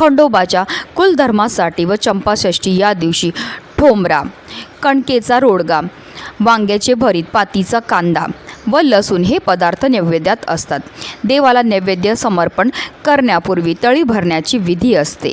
खंडोबाच्या कुलधर्मासाठी व चंपाषष्ठी या दिवशी ठोंबरा कणकेचा रोडगा वांग्याचे भरीत पातीचा कांदा व लसूण हे पदार्थ नैवेद्यात असतात. देवाला नैवेद्य समर्पण करण्यापूर्वी तळी भरण्याची विधी असते.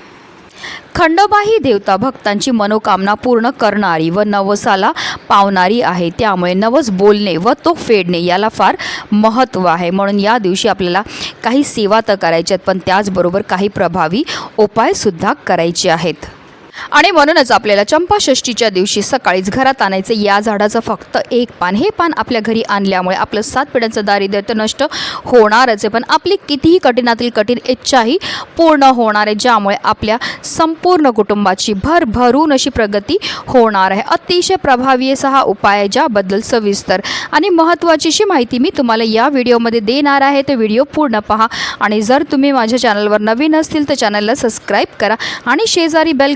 खंडोबा ही देवता भक्तांची मनोकामना पूर्ण करणारी व नवसाला पावणारी आहे. त्यामुळे नवस बोलणे व तो फेडणे याला फार महत्त्व आहे. म्हणून या दिवशी आपल्याला काही सेवा तर करायच्यात पण त्याचबरोबर काही प्रभावी उपायसुद्धा करायचे आहेत. आणि म्हणूनच आपल्याला चंपाषष्ठीच्या दिवशी सकाळीच घरात आणायचं या झाडाचं फक्त एक पान. हे पान आपल्या घरी आणल्यामुळे आपलं सात पिढ्यांचं दारिद्र्य तर नष्ट होणारच आहे. पण आपली कितीही कठीणातील कठीण इच्छाही पूर्ण होणार आहे ज्यामुळे आपल्या संपूर्ण कुटुंबाची भरभरून अशी प्रगती होणार आहे. अतिशय प्रभावी असा हा उपाय आहे ज्याबद्दल सविस्तर आणि महत्त्वाची अशी माहिती मी तुम्हाला या व्हिडिओमध्ये देणार आहे. तर व्हिडिओ पूर्ण पहा आणि जर तुम्ही माझ्या चॅनलवर नवीन असतील तर चॅनलला सबस्क्राईब करा आणि शेजारी बेल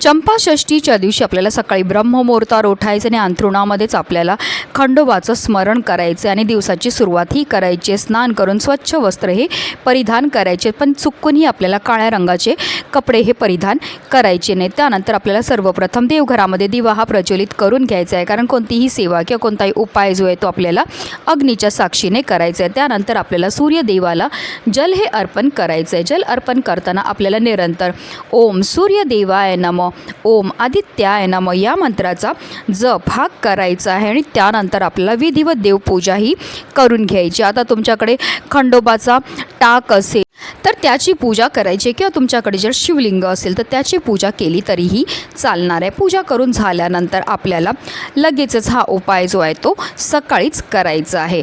चंपाषष्ठीच्या दिवशी आपल्याला सकाळी ब्रह्ममुहूर्तावर उठायचं आणि अंथरुणामध्येच आपल्याला खंडोबाचं स्मरण करायचं आणि दिवसाची सुरुवात ही करायची आहे. स्नान करून स्वच्छ वस्त्र हे परिधान करायचे पण चुकूनही आपल्याला काळ्या रंगाचे कपडे हे परिधान करायचे नाही त्यानंतर आपल्याला सर्वप्रथम देवघरामध्ये दिवा हा प्रज्वलित करून घ्यायचा आहे. कारण कोणतीही सेवा किंवा कोणताही उपाय जो आहे तो आपल्याला अग्नीच्या साक्षीने करायचा आहे. त्यानंतर आपल्याला सूर्यदेवाला जल हे अर्पण करायचं आहे. जल अर्पण करताना आपल्याला निरंतर ओम सूर्यदेवाय नमो ओम आदित्याय नम या मंत्राचा जप हा करायचा आहे आणि त्यानंतर आपल्याला विधिवत देवपूजा ही करून घ्यायची. आता तुमच्याकडे खंडोबाचा टाक असेल तर त्याची पूजा करायची किंवा तुमच्याकडे जर शिवलिंग असेल तर त्याची पूजा केली तरीही चालणार आहे. पूजा करून झाल्यानंतर आपल्याला लगेचच हा उपाय जो आहे तो सकाळीच करायचा आहे.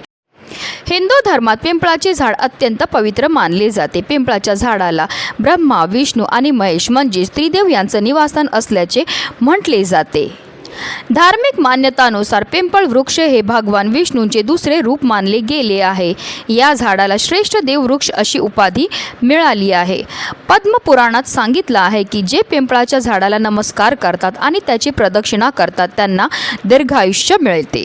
हिंदू धर्मात पिंपळाचे झाड अत्यंत पवित्र मानले जाते. पिंपळाच्या झाडाला ब्रह्मा विष्णू आणि महेश म्हणजेच त्रिदेव यांचं निवासस्थान असल्याचे म्हटले जाते. धार्मिक मान्यतानुसार पिंपळ वृक्ष हे भगवान विष्णूंचे दुसरे रूप मानले गेले आहे. या झाडाला श्रेष्ठ देववृक्ष अशी उपाधी मिळाली आहे. पद्मपुराणात सांगितलं आहे की जे पिंपळाच्या झाडाला नमस्कार करतात आणि त्याची प्रदक्षिणा करतात त्यांना दीर्घायुष्य मिळते.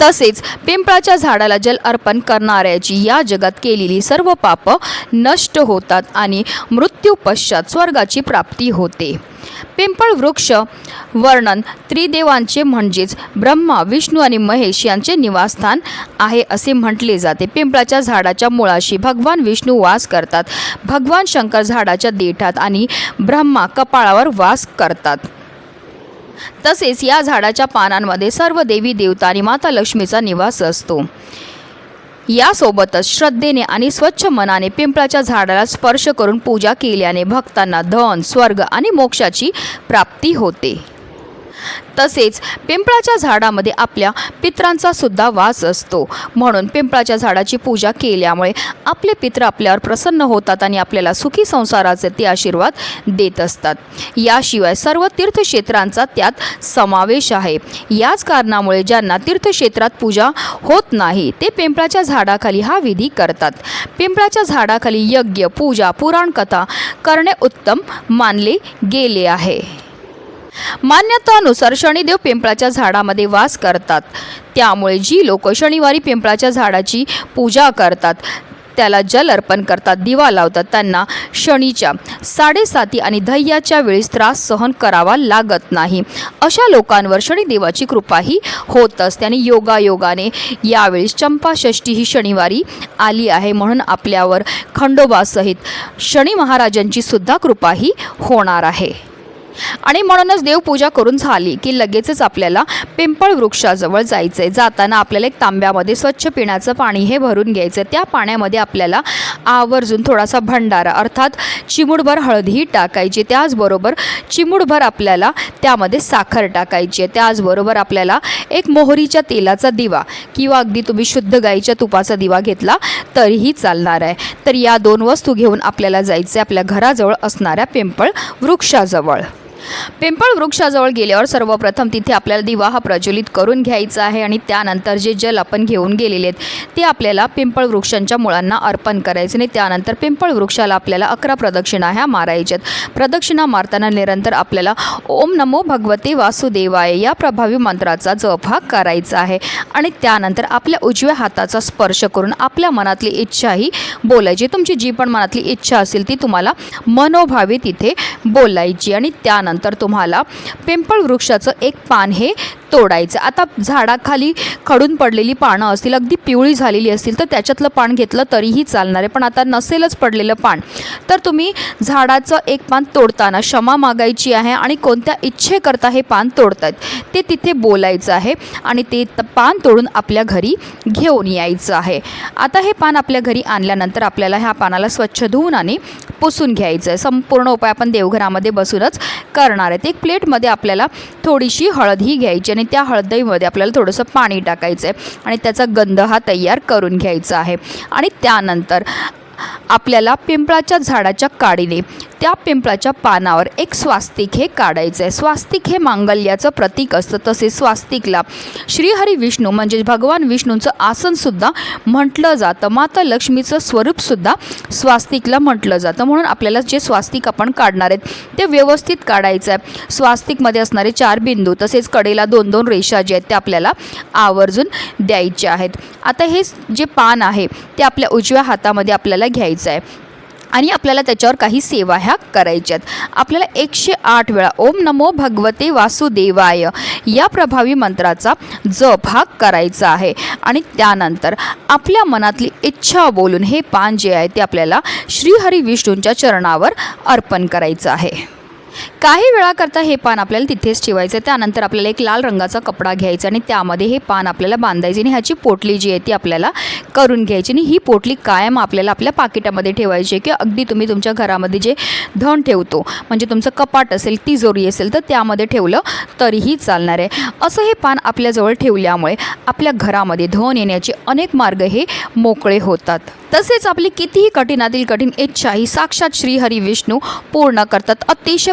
तसेच पिंपळाच्या झाडाला जल अर्पण करणाऱ्याची या जगात केलेली सर्व पाप नष्ट होतात आणि मृत्यूपश्चात स्वर्गाची प्राप्ती होते. पिंपळ वृक्ष वर्णन त्रिदेवांचे म्हणजेच ब्रह्मा विष्णू आणि महेश यांचे निवासस्थान आहे असे म्हटले जाते. पिंपळाच्या झाडाच्या मुळाशी भगवान विष्णू वास करतात. भगवान शंकर झाडाच्या देठात आणि ब्रह्मा कपाळावर वास करतात. तसेच या झाडाच्या पानांमध्ये सर्व देवी देवता आणि माता लक्ष्मीचा निवास असतो. यासोबतच श्रद्धेने आणि स्वच्छ मनाने पिंपळाच्या झाडाला स्पर्श करून पूजा केल्याने भक्तांना धन स्वर्ग आणि मोक्षाची प्राप्ती होते. तसेच पिंपळाच्या झाडामध्ये आपल्या पित्रांचा सुद्धा वास असतो. म्हणून पिंपळाच्या झाडाची पूजा केल्यामुळे आपले पित्र आपल्यावर प्रसन्न होतात आणि आपल्याला सुखी संसाराचे ते आशीर्वाद देत असतात. याशिवाय सर्व तीर्थक्षेत्रांचा त्यात समावेश आहे. याच कारणामुळे ज्यांना तीर्थक्षेत्रात पूजा होत नाही ते पिंपळाच्या झाडाखाली हा विधी करतात. पिंपळाच्या झाडाखाली यज्ञ पूजा पुराणकथा करणे उत्तम मानले गेले आहे. मान्यतानुसार शनिदेव पिंपळाच्या झाडामध्ये वास करतात. त्यामुळे जी लोक शनिवारी पिंपळाच्या झाडाची पूजा करतात त्याला जल अर्पण करतात दिवा लावतात त्यांना शनीच्या साडेसाती आणि धैयाच्या वेळेस त्रास सहन करावा लागत नाही. अशा लोकांवर शनिदेवाची कृपाही होत असते आणि योगायोगाने यावेळेस चंपाषष्ठी ही शनिवारी आली आहे म्हणून आपल्यावर खंडोबासहित शनी महाराजांची सुद्धा कृपाही होणार आहे. आणि म्हणूनच देवपूजा करून झाली की लगेचच आपल्याला पिंपळ वृक्षाजवळ जायचं आहे जाताना आपल्याला एक तांब्यामध्ये स्वच्छ पिण्याचं पाणी हे भरून घ्यायचं त्या पाण्यामध्ये आपल्याला आवर्जून थोडासा भंडारा अर्थात चिमुडभर हळदही टाकायची. त्याचबरोबर चिमुडभर आपल्याला त्यामध्ये साखर टाकायची. आहे त्याचबरोबर आपल्याला एक मोहरीच्या तेलाचा दिवा किंवा अगदी तुम्ही शुद्ध गाईच्या तुपाचा दिवा घेतला तरीही चालणार आहे. तर या दोन वस्तू घेऊन आपल्याला जायचं आहे आपल्या घराजवळ असणाऱ्या पिंपळ वृक्षाजवळ. पिंपळ वृक्षाजवळ गेल्यावर सर्वप्रथम तिथे आपल्याला दिवा हा प्रज्वलित करून घ्यायचा आहे आणि त्यानंतर जे जल आपण घेऊन गेलेले आहेत ते आपल्याला पिंपळ वृक्षांच्या मुळांना अर्पण करायचे आणि त्यानंतर पिंपळ वृक्षाला आपल्याला अकरा प्रदक्षिणा ह्या मारायच्यात प्रदक्षिणा मारताना निरंतर आपल्याला ओम नमो भगवते वासुदेवाय या प्रभावी मंत्राचा जप हा करायचा आहे आणि त्यानंतर आपल्या उजव्या हाताचा स्पर्श करून आपल्या मनातली इच्छाही बोलायची. तुमची जी पण मनातली इच्छा असेल ती तुम्हाला मनोभावी तिथे बोलायची आणि त्यानंतर तुम्हाला पिंपळ वृक्षाचं एक पान हे तोडायचं. आता झाडाखाली खडून पडलेली पानं असतील अगदी पिवळी झालेली असतील तर त्याच्यातलं पान घेतलं तरीही चालणार आहे. पण आता नसेलच पडलेलं पान. तर तुम्ही झाडाचं एक पान तोडताना क्षमा मागायची आहे आणि कोणत्या इच्छेकरता हे पान तोडतायत ते तिथे बोलायचं आहे आणि ते पान तोडून आपल्या घरी घेऊन यायचं आहे. आता हे पान आपल्या घरी आणल्यानंतर आपल्याला ह्या पानाला स्वच्छ धुवून आणि पुसून घ्यायचं आहे. संपूर्ण उपाय आपण देवघरामध्ये बसूनच करणार आहेत. एक प्लेटमध्ये आपल्याला थोडीशी हळदही घ्यायची आणि त्या हळदीमध्ये आपल्याला थोडंसं पाणी टाकायचं आहे आणि त्याचा गंध हा तयार करून घ्यायचा आहे. आणि त्यानंतर आपल्याला पिंपळाच्या झाडाच्या काडीने त्या पिंपळाच्या पानावर एक स्वास्तिक हे काढायचं आहे स्वास्तिक हे मांगल्याचं प्रतीक असतं तसेच स्वास्तिकला श्रीहरी विष्णू म्हणजे भगवान विष्णूंचं आसनसुद्धा म्हटलं जातं. माता लक्ष्मीचं स्वरूपसुद्धा स्वास्तिकला म्हटलं जातं. म्हणून आपल्याला जे स्वास्तिक आपण काढणार आहेत ते व्यवस्थित काढायचं आहे स्वास्तिकमध्ये असणारे चार बिंदू तसेच कडेला दोन दोन रेषा जे आहेत ते आपल्याला आवर्जून द्यायचे आहेत. आता हे जे पान आहे ते आपल्या उजव्या हातामध्ये आपल्याला घ्यायचं आहे आणि आपल्याला त्याच्यावर काही सेवा ह्या करायच्यात आपल्याला एकशे आठ वेळा ओम नमो भगवते वासुदेवाय या प्रभावी मंत्राचा जप हा करायचा आहे. आणि त्यानंतर आपल्या मनातली इच्छा बोलून हे पान जे आहे ते आपल्याला श्रीहरी विष्णूंच्या चरणावर अर्पण करायचं आहे. काही वेळाकरता हे पान आपल्याला तिथेच ठेवायचं आहे. त्यानंतर आपल्याला एक लाल रंगाचा कपडा घ्यायचा आणि त्यामध्ये हे पान आपल्याला बांधायचे आणि ह्याची पोटली जी आहे ती आपल्याला करून घ्यायची आणि ही पोटली कायम आपल्याला आपल्या पाकिटामध्ये ठेवायची आहे किंवा अगदी तुम्ही तुमच्या घरामध्ये जे धन ठेवतो म्हणजे तुमचं कपाट असेल तिजोरी असेल तर त्यामध्ये ठेवलं तरीही चालणार आहे. असं हे पान आपल्याजवळ ठेवल्यामुळे आपल्या घरामध्ये धन येण्याचे अनेक मार्ग हे मोकळे होतात. तसेच आपली कितीही कठीणातील कठीण इच्छा ही साक्षात श्रीहरी विष्णू पूर्ण करतात. अतिशय